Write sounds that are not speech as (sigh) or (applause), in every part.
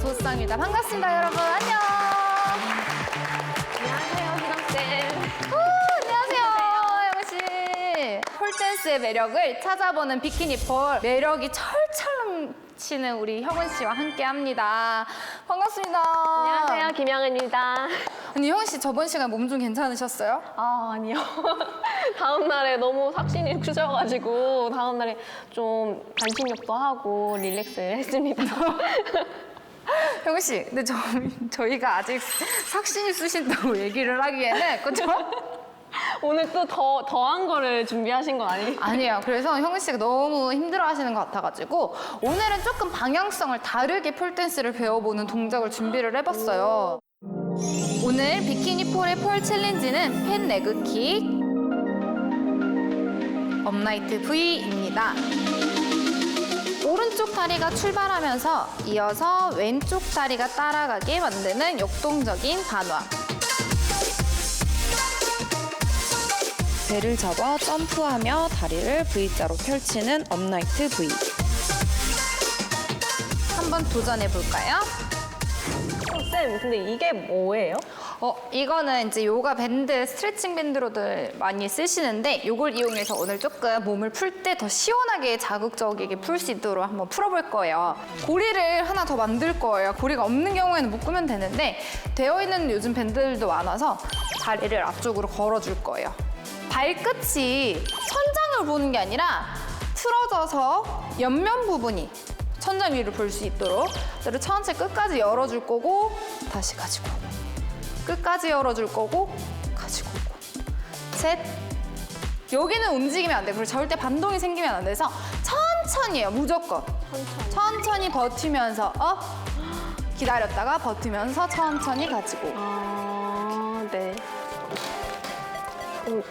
조수입니다. 반갑습니다, 여러분. 안녕. 안녕하세요, 희랑쌤. 안녕하세요, 영우 씨. 폴댄스의 매력을 찾아보는 비키니 폴 매력이 철철 넘치는 우리 혁은 씨와 함께 합니다. 반갑습니다. 안녕하세요, 김양은입니다. 아니 혁은 씨 저번 시간 몸 좀 괜찮으셨어요? 아, 아니요. (laughs) 다음 날에 너무 삭신이 크셔가지고 다음 날에 좀 반신욕도 하고 릴렉스를 했습니다. (laughs) 혁은 씨, 근데 저 저희가 아직 삭신이 쑤신다고 얘기를 하기에는 그죠? (laughs) 오늘 또 더 더한 거를 준비하신 건 아니에요? 아니에요. 그래서 형은 씨가 너무 힘들어 하시는 것 같아가지고 오늘은 조금 방향성을 다르게 폴댄스를 배워보는 동작을 준비를 해봤어요. 오 늘 비키니 폴의 폴 챌린지는 팬 레그킥 업라이트 V입니다. 오른쪽 다리가 출발하면서 이어서 왼쪽 다리가 따라가게 만드는 역동적인 반화. 배를 접어 점프하며 다리를 V자로 펼치는 업라이트 V. 한번 도전해 볼까요? 어, 쌤, 근데 이게 뭐예요? 어, 이거는 이제 요가 밴드, 스트레칭 밴드로들 많이 쓰시는데 요걸 이용해서 오늘 조금 몸을 풀 때 더 시원하게 자극적이게 풀 수 있도록 한번 풀어볼 거예요. 고리를 하나 더 만들 거예요. 고리가 없는 경우에는 묶으면 되는데 되어 있는 요즘 밴드들도 많아서 다리를 앞쪽으로 걸어줄 거예요. 발끝이 천장을 보는 게 아니라 틀어져서 옆면 부분이 천장 위를 볼 수 있도록 그대로 천천히 끝까지 열어줄 거고 다시 가지고 오고. 끝까지 열어줄 거고 가지고 오고 셋 여기는 움직이면 안 돼. 그리고 절대 반동이 생기면 안 돼서 천천히 해요. 무조건 천천히. 천천히 버티면서 어 기다렸다가 버티면서 천천히 가지고. 아, 네. 그럼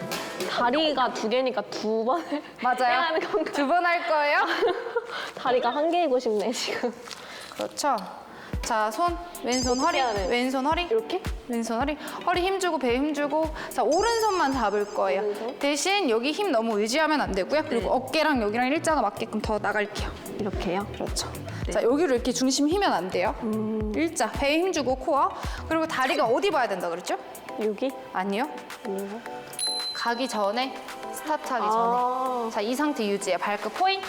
다리가 두 개니까 두 번을 (laughs) 맞아요. 해야 하는 건가요? 두번 할 거예요. (laughs) 다리가 한 개이고 싶네, 지금. 그렇죠. 자, 손, 왼손 허리, 해야? 왼손 허리, 이렇게? 왼손 허리, 허리 힘주고 배 힘주고, 자 오른손만 잡을 거예요. 오른손? 대신 여기 힘 너무 의지하면 안 되고요. 그리고 네. 어깨랑 여기랑 일자가 맞게끔 더 나갈게요. 이렇게요? 그렇죠. 네. 자 여기로 이렇게 중심 휘면 안 돼요. 음. 일자, 배에 힘주고 코어. 그리고 다리가 어디 봐야 된다 그랬죠? 여기? 아니요. 아니요. 가기 전에 스타트하기 아. 전에. 자 이 상태 유지해. 발끝 포인.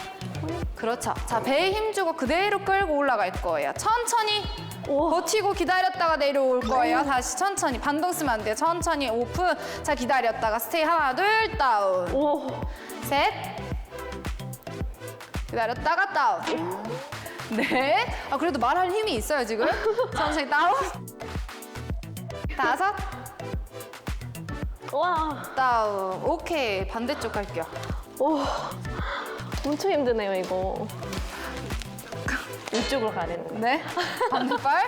그렇죠. 자 배에 힘주고 그대로 끌고 올라갈 거예요. 천천히. 버티고 기다렸다가 내려올 거예요. 다시 천천히 반동 쓰면 안 돼요. 천천히 오픈. 자 기다렸다가 스테이 하나 둘 다운. 오. 셋. 기다렸다가 다운. 넷. 아 그래도 말할 힘이 있어요 지금. (laughs) 천천히 다운. 다섯. 와. 다운. 오케이 반대쪽 갈게요. 오. 엄청 힘드네요, 이거. 이쪽으로 가야 되는 거예요. 네. 반대발.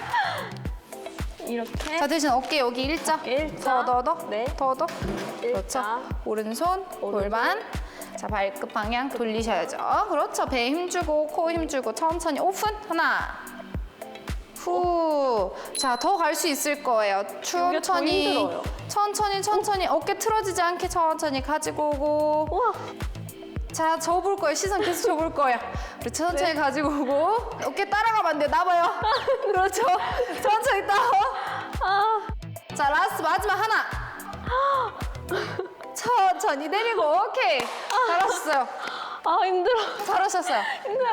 이렇게. 자 대신 어깨 여기 일자. 일자. 더 더 더. 네. 더 더. 그렇죠. 일자. 오른손 골반. 자 발끝 방향 돌리셔야죠. 그렇죠. 배 힘주고 코 힘주고 천천히 오픈 하나. 후. 자, 더 갈 수 있을 거예요. 더 천천히. 힘들어요. 천천히, 천천히. 어깨 틀어지지 않게 천천히 가지고 오고. 우와. 자, 접을 거예요. 시선 계속 접을 거예요. 우리 천천히 가지고 오고. 어깨 따라가면 안 돼요. 나봐요. (laughs) 그렇죠. 천천히 따. 아. 자, 라스트 마지막 하나. 천천히 내리고. 오케이. 잘하셨어요. 아, 힘들어. 잘하셨어요. 힘들어.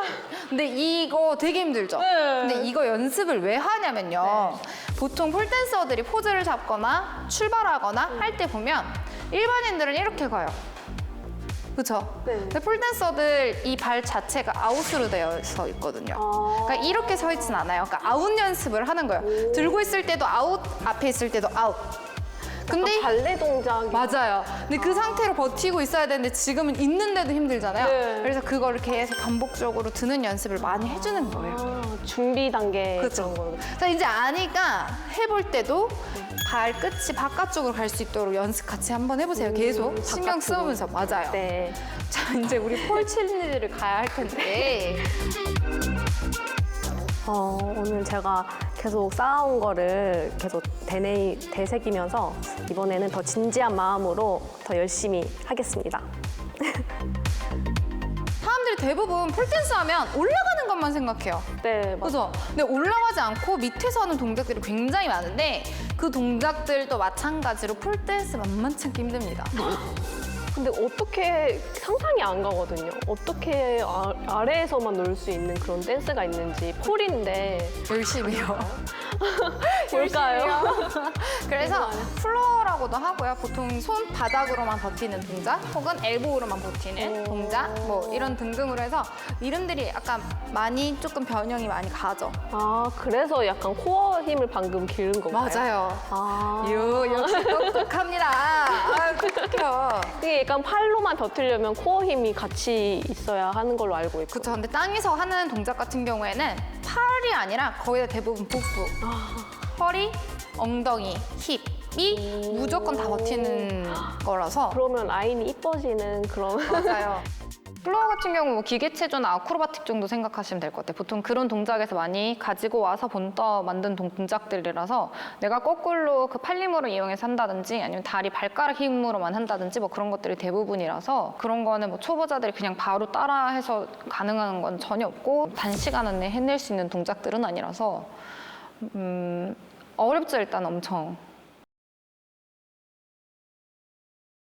근데 이거 되게 힘들죠? 네. 근데 이거 연습을 왜 하냐면요. 보통 폴댄서들이 포즈를 잡거나 출발하거나 할 때 보면 일반인들은 이렇게 가요. 그쵸? 네. 근데 폴댄서들 이 발 자체가 아웃으로 되어 서 있거든요. 아. 그러니까 이렇게 서 있진 않아요. 그러니까 아웃 연습을 하는 거예요. 들고 있을 때도 아웃, 앞에 있을 때도 아웃. 근데 발레 동작이. 맞아요. 근데 그 상태로 버티고 있어야 되는데 지금은 있는데도 힘들잖아요. 네. 그래서 그거를 계속 반복적으로 드는 연습을 많이 해주는 거예요. 아, 준비 단계 그렇죠. 그런 거. 자 이제 아니까 해볼 때도 발끝이 바깥쪽으로 갈 수 있도록 연습 같이 한번 해보세요. 계속 신경 음, 바깥쪽으로. 쓰면서 맞아요. 네. 자 이제 우리 폴 챌린지를 가야 할 텐데 어, 오늘 제가 계속 쌓아온 거를 계속 되뇌, 되새기면서 이번에는 더 진지한 마음으로 더 열심히 하겠습니다. (laughs) 사람들이 대부분 폴댄스 하면 올라가는 것만 생각해요. 네, 맞아요. 그죠? 근데 올라가 필요하지 않고 밑에서 하는 동작들이 굉장히 많은데 그 동작들도 마찬가지로 폴댄스 만만치 않게 힘듭니다. (laughs) 근데 어떻게 상상이 안 가거든요. 어떻게 아, 아래에서만 놀 수 있는 그런 댄스가 있는지 폴인데 열심히요. (laughs) 뭘까요? 그래서 플로어라고도 하고요. 보통 손 바닥으로만 버티는 동작, 혹은 엘보우로만 버티는 오. 동작, 뭐 이런 등등으로 해서 이름들이 약간 많이 조금 변형이 많이 가죠. 아 그래서 약간 코어 힘을 방금 기른 건가요? 맞아요. 아 유 역시 똑똑합니다. 아, 똑똑해요. 이게 약간 팔로만 버티려면 코어 힘이 같이 있어야 하는 걸로 알고 있고. 그렇죠. 근데 땅에서 하는 동작 같은 경우에는 팔이 아니라 거의 대부분 복부, 허리, 엉덩이, 힙이 무조건 다 버티는 거라서 그러면 라인이 이뻐지는 그런. 맞아요. (laughs) 플로어 같은 경우 뭐 기계체조나 아크로바틱 정도 생각하시면 될 것 같아요. 보통 그런 동작에서 많이 가지고 와서 본떠 만든 동작들이라서 내가 거꾸로 그 팔림으로 이용해서 한다든지 아니면 다리 발가락 힘으로만 한다든지 뭐 그런 것들이 대부분이라서 그런 거는 뭐 초보자들이 그냥 바로 따라해서 가능한 건 전혀 없고 단시간 안에 해낼 수 있는 동작들은 아니라서 음, 어렵죠 일단 엄청.